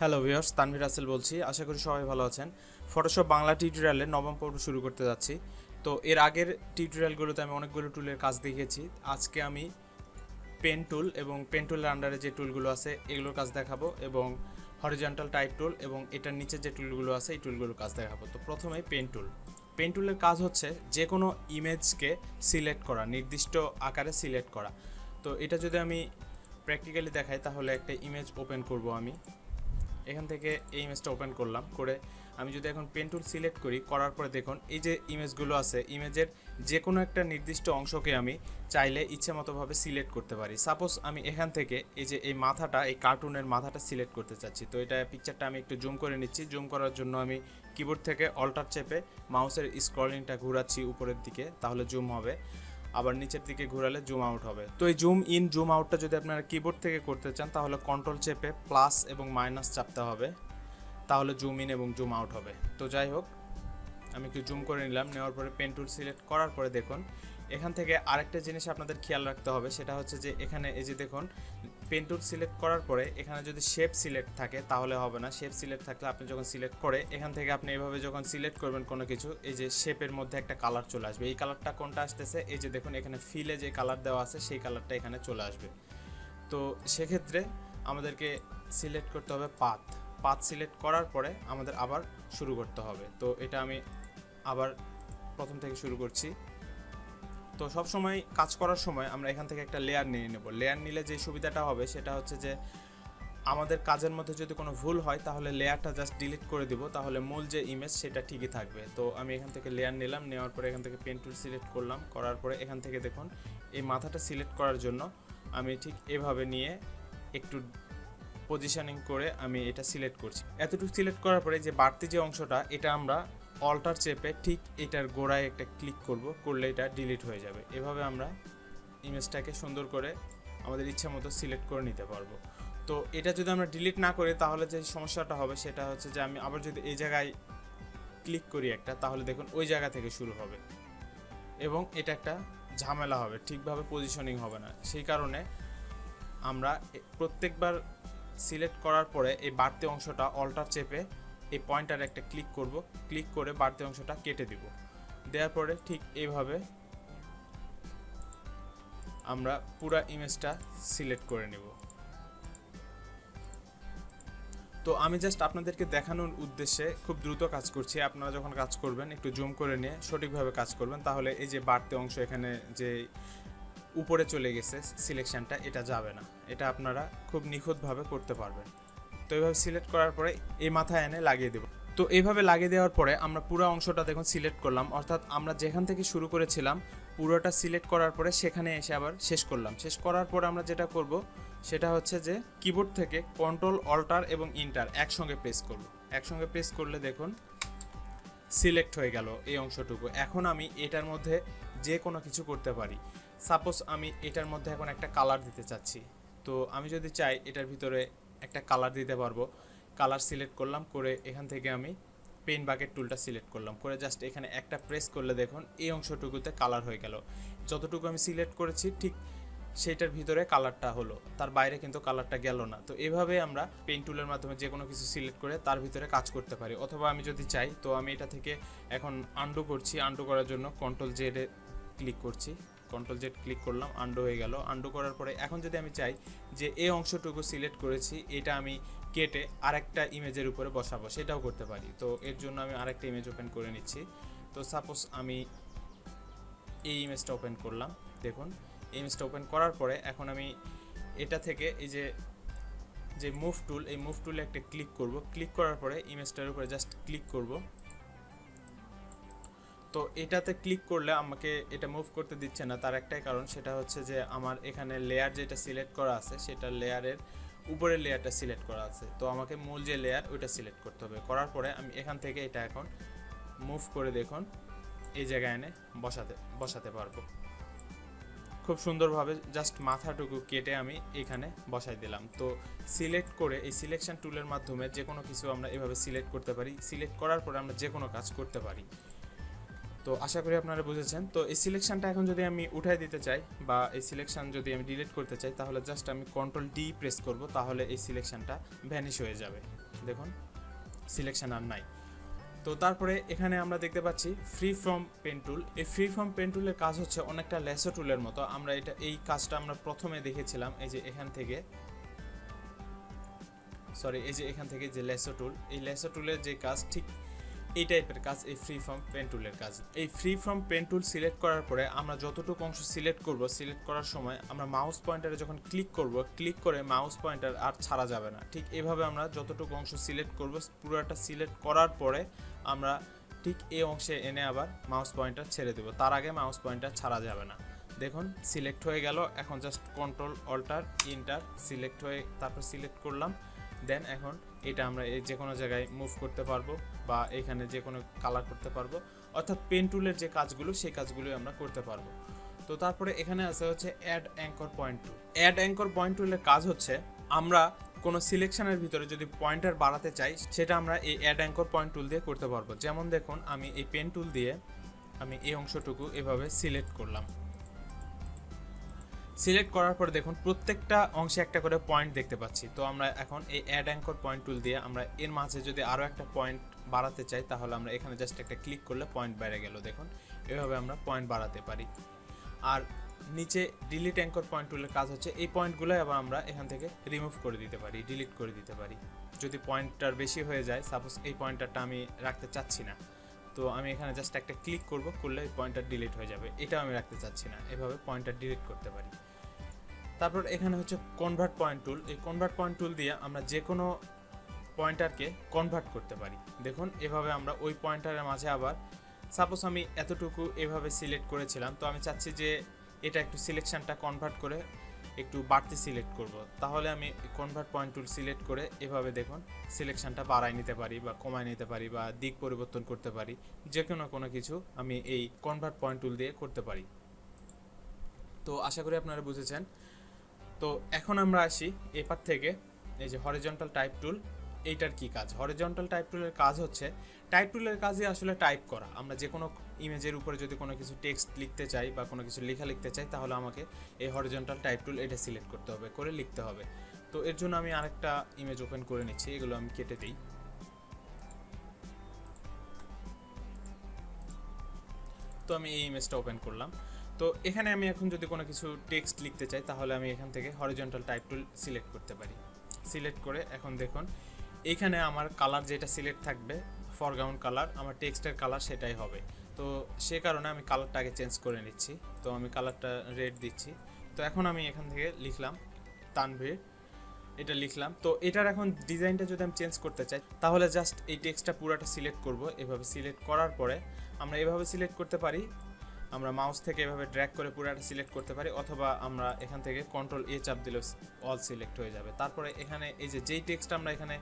Hello viewers Tanvir আসেল বলছি। আশা করি সবাই ভালো আছেন। ফটোশপ বাংলা টিউটোরিয়ালে নবম পর্ব শুরু করতে যাচ্ছি। তো এর আগের টিউটোরিয়ালগুলোতে আমি অনেকগুলো টুলের কাজ দেখিয়েছি। আজকে আমি পেন টুল এবং পেন টুলের আন্ডারে যে টুলগুলো আছে, এগুলোর কাজ দেখাবো এবং হরিজন্টাল টাইপ টুল এবং এটার নিচে যে টুলগুলো আছে, এই টুলগুলোর কাজ দেখাবো। তো প্রথমে পেন টুল পেন টুলের কাজ হচ্ছে যে কোনো ইমেজকে সিলেক্ট করা, নির্দিষ্ট আকারে সিলেক্ট করা। তো এটা যদি আমি প্র্যাকটিক্যালি দেখাই, তাহলে একটা ইমেজ ওপেন করব আমি। এখান থেকে এই ইমেজটা ওপেন করলাম, করে আমি যদি এখন পেন টুল সিলেক্ট করি, করার পরে দেখুন, এই যে ইমেজগুলো আছে ইমেজের যে কোনো একটা নির্দিষ্ট অংশকে আমি চাইলে ইচ্ছে মতোভাবে সিলেক্ট করতে পারি। সাপোজ আমি এখান থেকে এই যে এই মাথাটা, এই কার্টুনের মাথাটা সিলেক্ট করতে চাচ্ছি, তো এটা পিকচারটা আমি একটু জুম করে নিচ্ছি জুম করার জন্য আমি কিবোর্ড থেকে অল্টার চেপে মাউসের স্ক্রলিংটা ঘোরাচ্ছি উপরের দিকে, তাহলে জুম হবে। আবার নিচের দিকে ঘোরালে জুম আউট হবে। তো এই জুম ইন জুম আউটটা যদি আপনারা কিবোর্ড থেকে করতে চান, তাহলে কন্ট্রোল চেপে প্লাস এবং মাইনাস চাপতে হবে। তাহলে জুম ইন এবং জুম আউট হবে। তো যাই হোক, আমি একটু জুম করে নিলাম, নেওয়ার পরে পেন টুল সিলেক্ট করার পরে দেখুন, এখান থেকে আরেকটা জিনিস আপনাদের খেয়াল রাখতে হবে, সেটা হচ্ছে যে এখানে এই যে দেখুন পেন টুল সিলেক্ট করার পরে এখানে যদি শেপ সিলেক্ট থাকে, তাহলে হবে না। শেপ সিলেক্ট থাকলে আপনি যখন সিলেক্ট করে এখান থেকে আপনি এইভাবে যখন সিলেক্ট করবেন কোনো কিছু, এই যে শেপের মধ্যে একটা কালার চলে আসবে। এই কালারটা কোনটা আসতেছে? এই যে দেখুন, এখানে ফিলে যে কালার দেওয়া আছে, সেই কালারটা এখানে চলে আসবে। তো সেক্ষেত্রে আমাদেরকে সিলেক্ট করতে হবে পাথ পাথ সিলেক্ট করার পরে আমাদের আবার শুরু করতে হবে। তো এটা আমি আবার প্রথম থেকে শুরু করছি। তো সব সময় কাজ করার সময় আমরা এখান থেকে একটা লেয়ার নিয়ে নেব। লেয়ার নিলে যে সুবিধাটা হবে সেটা হচ্ছে যে, আমাদের কাজের মধ্যে যদি কোনো ভুল হয়, তাহলে লেয়ারটা জাস্ট ডিলিট করে দিব, তাহলে মূল যে ইমেজ সেটা ঠিকই থাকবে। তো আমি এখান থেকে লেয়ার নিলাম, নেওয়ার পরে এখান থেকে পেন টুল সিলেক্ট করলাম, করার পরে এখান থেকে দেখুন, এই মাথাটা সিলেক্ট করার জন্য আমি ঠিক এভাবে নিয়ে একটু পজিশনিং করে আমি এটা সিলেক্ট করছি। এতটুকু সিলেক্ট করার পরে যে বাড়তি যে অংশটা, এটা আমরা অল্টার চেপে ঠিক এটার গোড়ায় একটা ক্লিক করব, করলে এটা ডিলিট হয়ে যাবে। এভাবে আমরা ইমেজটাকে সুন্দর করে আমাদের ইচ্ছা মতো সিলেক্ট করে নিতে পারব। তো এটা যদি আমরা ডিলিট না করি, তাহলে যে সমস্যাটা হবে সেটা হচ্ছে যে আমি আবার যদি এই জায়গায় ক্লিক করি একটা, তাহলে দেখুন ওই জায়গা থেকে শুরু হবে। এবং এটা একটা ঝামেলা হবে, ঠিকভাবে পজিশনিং হবে না। সেই কারণে আমরা প্রত্যেকবার সিলেক্ট করার পরে এই বাড়তি অংশটা অল্টার চেপে এই পয়েন্টার একটা ক্লিক করব। ক্লিক করে বাড়তি অংশটা কেটে দিব। দেওয়ার পরে ঠিক এইভাবে আমরা পুরা ইমেজটা সিলেক্ট করে নেব। তো আমি জাস্ট আপনাদেরকে দেখানোর উদ্দেশ্যে খুব দ্রুত কাজ করছি। আপনারা যখন কাজ করবেন, একটু জুম করে নিয়ে সঠিকভাবে কাজ করবেন, তাহলে এই যে বাড়তি অংশ এখানে যে উপরে চলে গেছে, সিলেকশনটা, এটা যাবে না। এটা আপনারা খুব নিখুঁতভাবে করতে পারবেন। তো এইভাবে সিলেক্ট করার পরে এই মাথায় এনে লাগিয়ে দেব। তো এইভাবে লাগিয়ে দেওয়ার পরে আমরা পুরো অংশটা দেখুন সিলেক্ট করলাম। অর্থাৎ আমরা যেখান থেকে শুরু করেছিলাম, পুরোটা সিলেক্ট করার পরে সেখানে এসে আবার শেষ করলাম। শেষ করার পরে আমরা যেটা করব, সেটা হচ্ছে যে কিবোর্ড থেকে কন্ট্রোল অল্টার এবং ইন্টার একসঙ্গে প্রেস করব। একসঙ্গে প্রেস করলে দেখুন সিলেক্ট হয়ে গেল এই অংশটুকু। এখন আমি এটার মধ্যে যে কোনো কিছু করতে পারি। সাপোজ আমি এটার মধ্যে এখন একটা কালার দিতে চাচ্ছি। তো আমি যদি চাই এটার ভিতরে একটা কালার দিতে পারব। কালার সিলেক্ট করলাম, করে এখান থেকে আমি পেন বাকেট টুলটা সিলেক্ট করলাম। করে জাস্ট এখানে একটা প্রেস করলে দেখুন, এই অংশটুকুতে কালার হয়ে গেল। যতটুকু আমি সিলেক্ট করেছি, ঠিক সেইটার ভিতরে কালারটা হলো। তার বাইরে কিন্তু কালারটা গেল না। তো এভাবে আমরা পেন টুলের মাধ্যমে যে কোনো কিছু সিলেক্ট করে তার ভিতরে কাজ করতে পারি। অথবা আমি যদি চাই, তো আমি এটা থেকে এখন আন্ডু করছি। আন্ডু করার জন্য কন্ট্রোল জেডে ক্লিক করছি। কন্ট্রোল জেড ক্লিক করলাম আন্ডু হয়ে গেল। আন্ডু করার পরে এখন যদি আমি চাই যে এই অংশটুকু সিলেক্ট করেছি, এটা আমি কেটে আরেকটা ইমেজের উপরে বসাবো, সেটাও করতে পারি। তো এর জন্য আমি আরেকটা ইমেজ ওপেন করে নিচ্ছি। তো সাপোজ আমি এই ইমেজটা ওপেন করলাম, দেখুন। এই ইমেজটা ওপেন করার পরে এখন আমি এটা থেকে এই যে যে মুভ টুল এই মুভ টুলে একটা ক্লিক করব। ক্লিক করার পরে ইমেজটার উপরে জাস্ট ক্লিক করব। তো এটাতে ক্লিক করলে আমাকে এটা মুভ করতে দিচ্ছে না। তার একটাই কারণ সেটা হচ্ছে যে আমার এখানে লেয়ার যেটা সিলেক্ট করা আছে, সেটা লেয়ারের উপরের লেয়ারটা সিলেক্ট করা আছে। তো আমাকে মূল যে লেয়ার ওইটা সিলেক্ট করতে হবে। করার পরে আমি এখান থেকে এটা এখন মুভ করে দেখুন, এই জায়গায় এনে বসাতে বসাতে পারব। খুব সুন্দরভাবে জাস্ট মাথাটুকু কেটে আমি এখানে বসাই দিলাম। তো সিলেক্ট করে এই সিলেকশন টুলের মাধ্যমে যে কোনো কিছু আমরা এভাবে সিলেক্ট করতে পারি। সিলেক্ট করার পরে আমরা যে কোনো কাজ করতে পারি। তো আশা করি আপনারা বুঝেছেন। তো এই সিলেকশনটা এখন যদি আমি উঠাই দিতে চাই বা এই সিলেকশন যদি আমি ডিলিট করতে চাই, তাহলে জাস্ট আমি কন্ট্রোল ডি প্রেস করব, তাহলে এই সিলেকশনটা ভ্যানিশ হয়ে যাবে। দেখুন সিলেকশন আর নাই। তো তারপরে এখানে আমরা দেখতে পাচ্ছি ফ্রি ফ্রম পেন টুল এই ফ্রি ফ্রম পেন টুলের কাজ হচ্ছে অনেকটা লেসো টুলের মতো। আমরা এটা, এই কাজটা আমরা প্রথমে দেখেছিলাম এই যে এখান থেকে। সরি এই যে এখান থেকে যে লেসো টুল এই লেসো টুলের যে কাজ, ঠিক এই টাইপের কাজ, এই ফ্রি ফ্রম পেন টুলের কাজ। এই free form pen tool select করার পরে আমরা যতটুকু অংশ সিলেক্ট করব সিলেক্ট করার সময় আমরা মাউস পয়েন্টারে যখন ক্লিক করব ক্লিক করে মাউস পয়েন্টার আর ছাড়া যাবে না। ঠিক এভাবে আমরা যতটুকু অংশ সিলেক্ট করব, পুরোটা সিলেক্ট করার পরে আমরা ঠিক এই অংশে এনে আবার মাউস পয়েন্টার ছেড়ে দেবো। তার আগে মাউস পয়েন্টার ছাড়া যাবে না। দেখুন সিলেক্ট হয়ে গেল। এখন just control alter enter select হয়ে তারপর সিলেক্ট করলাম। দেন এখন এটা আমরা এই যে কোনো জায়গায় মুভ করতে পারব বা এখানে যে কোনো কালার করতে পারব। অর্থাৎ পেন টুলের যে কাজগুলো, সেই কাজগুলোই আমরা করতে পারব। তো তারপরে এখানে আছে হচ্ছে add anchor point tool add anchor point টুলের কাজ হচ্ছে আমরা কোনো সিলেকশনের ভিতরে যদি পয়েন্টার বাড়াতে চাই, সেটা আমরা এই অ্যাড অ্যাঙ্কর পয়েন্ট টুল দিয়ে করতে পারব। যেমন দেখুন, আমি এই পেন টুল দিয়ে আমি এই অংশটুকু এভাবে সিলেক্ট করলাম। সিলেক্ট করার পর দেখুন, প্রত্যেকটা অংশে একটা করে পয়েন্ট দেখতে পাচ্ছি। তো আমরা এখন এই অ্যাড অ্যাঙ্কর পয়েন্ট টুল দিয়ে আমরা এর মাঝে যদি আরও একটা পয়েন্ট বাড়াতে চাই, তাহলে আমরা এখানে জাস্ট একটা ক্লিক করলে পয়েন্ট বেড়ে গেল। দেখুন, এভাবে আমরা পয়েন্ট বাড়াতে পারি। আর নিচে ডিলিট অ্যাঙ্কর পয়েন্ট টুলের কাজ হচ্ছে, এই পয়েন্টগুলো আবার আমরা এখান থেকে রিমুভ করে দিতে পারি ডিলিট করে দিতে পারি। যদি পয়েন্টটার বেশি হয়ে যায় সাপোজ এই পয়েন্টারটা আমি রাখতে চাচ্ছি না, তো আমি এখানে জাস্ট একটা ক্লিক করব, করলে পয়েন্টার ডিলিট হয়ে যাবে। এটা আমি রাখতে চাচ্ছি না, এভাবে পয়েন্টার ডিলিট করতে পারি। তারপর এখানে হচ্ছে কনভার্ট পয়েন্ট টুল এই কনভার্ট পয়েন্ট টুল দিয়ে আমরা যে কোনো পয়েন্টারকে কনভার্ট করতে পারি। দেখুন, এভাবে আমরা ওই পয়েন্টারের মাঝে আবার সাপোজ আমি এতটুকু এভাবে সিলেক্ট করেছিলাম, তো আমি চাচ্ছি যে এটা একটু সিলেকশনটা কনভার্ট করে একটু বাড়তি সিলেক্ট করব। তাহলে আমি কনভার্ট পয়েন্ট টুল সিলেক্ট করে এভাবে দেখুন সিলেকশনটা বাড়ায় নিতে পারি বা কমায় নিতে পারি বা দিক পরিবর্তন করতে পারি। যে কোনো কোনো কিছু আমি এই কনভার্ট পয়েন্ট টুল দিয়ে করতে পারি। তো আশা করি আপনারা বুঝেছেন। তো এখন আমরা আসি এপার থেকে, এই যে হরিজন্টাল টাইপ টুল এইটার কি কাজ? হরিজন্টাল টাইপ টুলের কাজ হচ্ছে টাইপ টুলের কাজই আসলে টাইপ করা। আমরা যে কোনো ইমেজের উপরে যদি কোনো কিছু টেক্সট লিখতে চাই বা কোনো কিছু লেখা লিখতে চাই, তাহলে আমাকে এই হরিজন্টাল টাইপ টুল এটা সিলেক্ট করতে হবে, করে লিখতে হবে। তো এর জন্য আমি আরেকটা ইমেজ ওপেন করে নিচ্ছি, এগুলো আমি কেটে দিই। তো আমি এই ইমেজটা ওপেন করলাম। তো এখানে আমি এখন যদি কোনো কিছু টেক্সট লিখতে চাই, তাহলে আমি এখান থেকে হরিজন্টাল টাইপ টুল সিলেক্ট করতে পারি। সিলেক্ট করে এখন দেখুন এইখানে আমার কালার যেটা সিলেক্ট থাকবে ফরগ্রাউন্ড কালার আমার টেক্সটের কালার সেটাই হবে। তো সে কারণে আমি কালারটা আগে চেঞ্জ করে নিচ্ছি। তো আমি কালারটা রেড দিচ্ছি। তো এখন আমি এখান থেকে লিখলাম, তানভীর। এটা লিখলাম। তো এটার এখন ডিজাইনটা যদি আমি চেঞ্জ করতে চাই, তাহলে জাস্ট এই টেক্সটটা পুরোটা সিলেক্ট করব। এভাবে সিলেক্ট করার পরে আমরা এভাবে সিলেক্ট করতে পারি। আমরা মাউস থেকে এভাবে ড্র্যাগ করে পুরোটা সিলেক্ট করতে পারি, অথবা আমরা এখান থেকে কন্ট্রোল এ চাপ দিলেও অল সিলেক্ট হয়ে যাবে। তারপরে এখানে এই যে যেই টেক্সট আমরা এখানে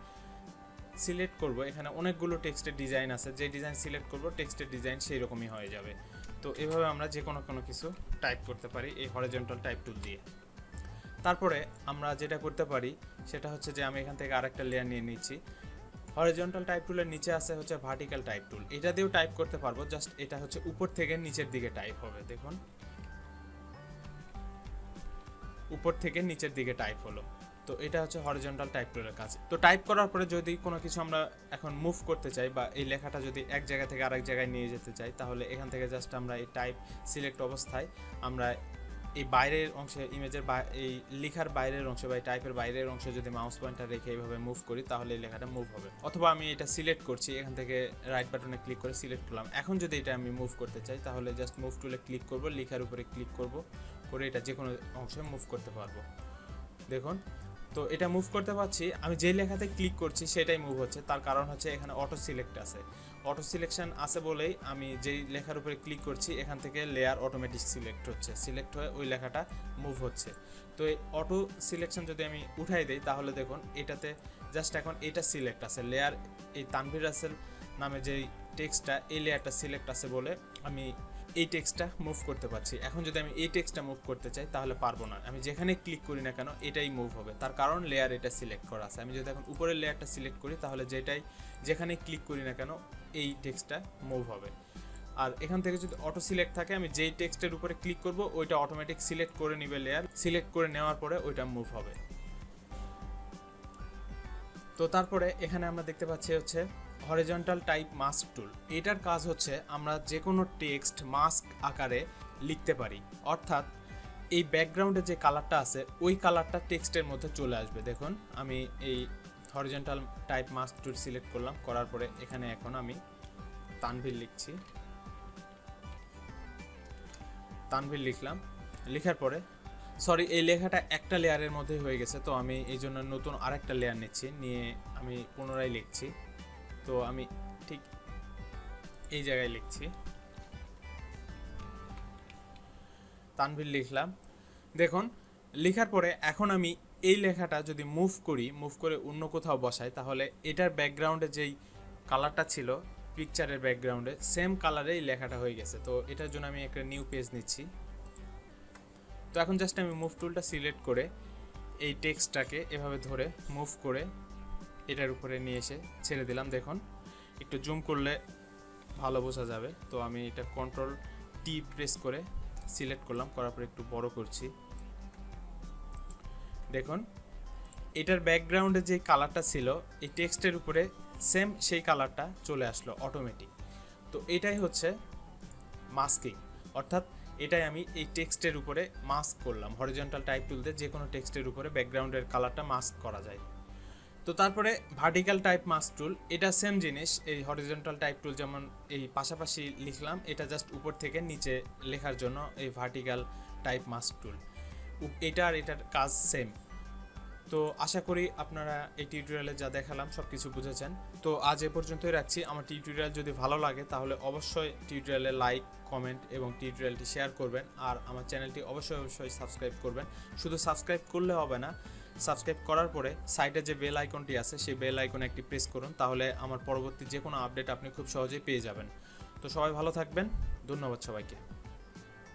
সিলেক্ট করব, এখানে অনেকগুলো টেক্সটের ডিজাইন আছে যে ডিজাইন সিলেক্ট করব টেক্সটের ডিজাইন সেই রকমই হয়ে যাবে। তো এভাবে আমরা যে কোনো কোনো কিছু টাইপ করতে পারি এই হরিজন্টাল টাইপ টুল দিয়ে। তারপরে আমরা যেটা করতে পারি, সেটা হচ্ছে যে আমি এখান থেকে আরেকটা লেয়ার নিয়ে নিচ্ছি। হরিজন্টাল টাইপ টুলের নিচে আছে হচ্ছে ভার্টিক্যাল টাইপ টুল এটা দিয়েও টাইপ করতে পারব জাস্ট এটা হচ্ছে উপর থেকে নিচের দিকে টাইপ হবে, দেখুন। উপর থেকে নিচের দিকে টাইপ হলো। তো এটা হচ্ছে হরিজন্টাল টাইপ টুলের কাজ। তো টাইপ করার পরে যদি কোনো কিছু আমরা এখন মুভ করতে চাই বা এই লেখাটা যদি এক জায়গা থেকে আরেক জায়গায় নিয়ে যেতে চাই, তাহলে এখান থেকে জাস্ট আমরা এই টাইপ সিলেক্ট অবস্থায় আমরা এই বাইরের অংশে, ইমেজের এই লেখার বাইরের অংশে বা টাইপের বাইরের অংশে যদি মাউস পয়েন্টটা রেখে এইভাবে মুভ করি, তাহলে এই লেখাটা মুভ হবে। অথবা আমি এটা সিলেক্ট করছি, এখান থেকে রাইট বাটনে ক্লিক করে সিলেক্ট করলাম। এখন যদি এটা আমি মুভ করতে চাই, তাহলে জাস্ট মুভ টুলে ক্লিক করব, লেখার উপরে ক্লিক করব, করে এটা যে কোনো অংশে মুভ করতে পারব। দেখুন তো এটা মুভ করতে পারছি। আমি যে লেখাতে ক্লিক করছি সেটাই মুভ হচ্ছে। তার কারণ হচ্ছে এখানে অটো সিলেক্ট আছে। অটো সিলেকশন আছে বলেই আমি যেই লেখার উপরে ক্লিক করছি, এখান থেকে লেয়ার অটোমেটিক সিলেক্ট হচ্ছে। সিলেক্ট হয়ে ওই লেখাটা মুভ হচ্ছে। তো এই অটো সিলেকশন যদি আমি উঠাই দিই, তাহলে দেখুন এটাতে জাস্ট এখন এটা সিলেক্ট আছে। লেয়ার এই তানভীর রাসেল নামে যেই টেক্সটটা এই লেয়ারটা সিলেক্ট আছে বলে আমি এই টেক্সটটা মুভ করতে পারছি। এখন যদি আমি এই টেক্সটটা মুভ করতে চাই, তাহলে পারব না। আমি যেখানে ক্লিক করি না কেন, এটাই মুভ হবে। তার কারণ লেয়ার এটা সিলেক্ট করা আছে। আমি যদি এখন উপরের লেয়ারটা সিলেক্ট করি, তাহলে যেটাই, যেখানে ক্লিক করি না কেন, এই টেক্সটটা মুভ হবে। আর এখান থেকে যদি অটো সিলেক্ট থাকে, আমি যেই টেক্সটের উপরে ক্লিক করব, ওইটা অটোমেটিক সিলেক্ট করে নিবে লেয়ার সিলেক্ট করে নেওয়ার পরে ওইটা মুভ হবে। তো তারপরে এখানে আমরা দেখতে পাচ্ছি হচ্ছে হরিজন্টাল টাইপ মাস্ক টুল এটার কাজ হচ্ছে আমরা যে কোনো টেক্সট মাস্ক আকারে লিখতে পারি। অর্থাৎ এই ব্যাকগ্রাউন্ডে যে কালারটা আছে, ওই কালারটা টেক্সটের মধ্যে চলে আসবে। দেখুন, আমি এই horizontal type mask tool select করলাম, করার পরে এখানে এখন আমি তানভীর লিখছি। তানভীর লিখলাম। লেখার পরে সরি এই লেখাটা একটা লেয়ারের মধ্যে হয়ে গেছে, তো আমি এই জন্য নতুন আরেকটা লেয়ার নিচ্ছি, নিয়ে আমি পুনরায় লিখছি। তো আমি ঠিক এই জায়গায় লিখছি। তানভীর লিখলাম। দেখুন, লেখার পরে এখন আমি এই লেখাটা যদি মুভ করি মুভ করে অন্য কোথাও বসাই, তাহলে এটার ব্যাকগ্রাউন্ডে যেই কালারটা ছিল পিকচারের ব্যাকগ্রাউন্ডে সেম কালারেই লেখাটা হয়ে গেছে। তো এটার জন্য আমি একটা নিউ পেজ নিচ্ছি। তো এখন জাস্ট আমি মুভ টুলটা সিলেক্ট করে এই টেক্সটটাকে এভাবে ধরে মুভ করে এটার উপরে নিয়ে এসে ছেড়ে দিলাম। দেখুন, একটু জুম করলে ভালো বোঝা যাবে। তো আমি এটা কন্ট্রোল টি প্রেস করে সিলেক্ট করলাম, করার পর একটু বড় করছি। দেখুন, এটার ব্যাকগ্রাউন্ডে যে কালারটা ছিল, এই টেক্সটের উপরে সেম সেই কালারটা চলে আসলো অটোমেটিক তো এটাই হচ্ছে মাস্কিং অর্থাৎ এটাই আমি এই টেক্সটের উপরে মাস্ক করলাম। হরিজন্টাল টাইপ টুলতে যে কোনো টেক্সটের উপরে ব্যাকগ্রাউন্ডের কালারটা মাস্ক করা যায়। তো তারপরে ভার্টিক্যাল টাইপ মাস্ক টুল এটা সেম জিনিস, এই হরিজন্টাল টাইপ টুল যেমন এই পাশাপাশি লিখলাম, এটা জাস্ট উপর থেকে নিচে লেখার জন্য এই ভার্টিক্যাল টাইপ মাস্ক টুল এটা আর এটার কাজ সেম তো আশা করি আপনারা এই টিউটোরিয়ালে যা দেখালাম সব কিছু বুঝেছেন। তো আজ এ পর্যন্তই রাখছি। আমার টিউটোরিয়াল যদি ভালো লাগে তাহলে অবশ্যই টিউটোরিয়ালে লাইক কমেন্ট এবং টিউটোরিয়ালটি শেয়ার করবেন। আর আমার চ্যানেলটি অবশ্যই অবশ্যই সাবস্ক্রাইব করবেন। শুধু সাবস্ক্রাইব করলে হবে না সাবস্ক্রাইব করার পরে সাইডে যে বেল আইকনটি আছে, সেই বেল আইকনে একটি প্রেস করুন, তাহলে আমার পরবর্তী যে কোনো আপডেট আপনি খুব সহজেই পেয়ে যাবেন। তো সবাই ভালো থাকবেন, ধন্যবাদ সবাইকে।